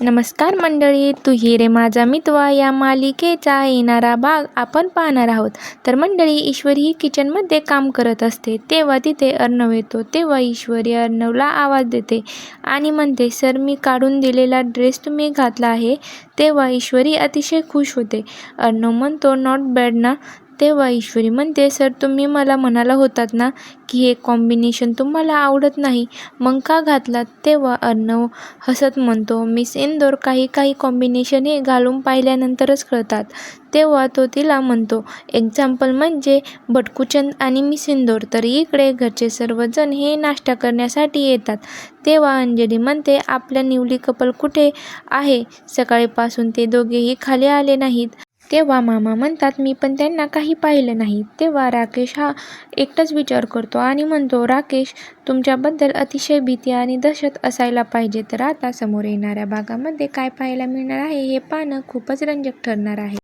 नमस्कार मंडळी तू रे माझा मितवा या मालिकेचा येणारा भाग आपण पाहणार आहोत. तर मंडळी ईश्वरी ही किचनमध्ये काम करत असते. तेव्हा तिथे अर्णव येतो. तेव्हा ईश्वरी अर्णवला आवाज देते आणि म्हणते सर मी काढून दिलेला ड्रेस तुम्ही घातला आहे. तेव्हा ईश्वरी अतिशय खुश होते. अर्णव म्हणतो नॉट बॅड ना तेव्हा ईश्वरी म्हणते सर तुम्ही मला म्हणाला होतात ना की हे कॉम्बिनेशन तुम्हाला आवडत नाही मग का घातलात? तेव्हा अर्णव हसत म्हणतो मिस इंदोर काही काही कॉम्बिनेशन हे घालून पाहिल्यानंतरच कळतात. तेव्हा तो तिला म्हणतो एक्झाम्पल म्हणजे बटकुचंद आणि मिस इंदोर तर इकडे घरचे सर्वजण हे नाश्ता करण्यासाठी येतात. तेव्हा अंजली म्हणते आपल्या निवली कपल कुठे आहे? सकाळीपासून ते दोघेही खाली आले नाहीत. तेव्हा मामा म्हणतात मी पण त्यांना काही पाहिलं नाही. तेव्हा राकेश हा एकटाच विचार करतो आणि म्हणतो राकेश तुमच्याबद्दल अतिशय भीती आणि दहशत असायला पाहिजे. तर आता समोर येणाऱ्या भागामध्ये काय पाहायला मिळणार आहे हे पाहणं खूपच रंजक ठरणार आहे.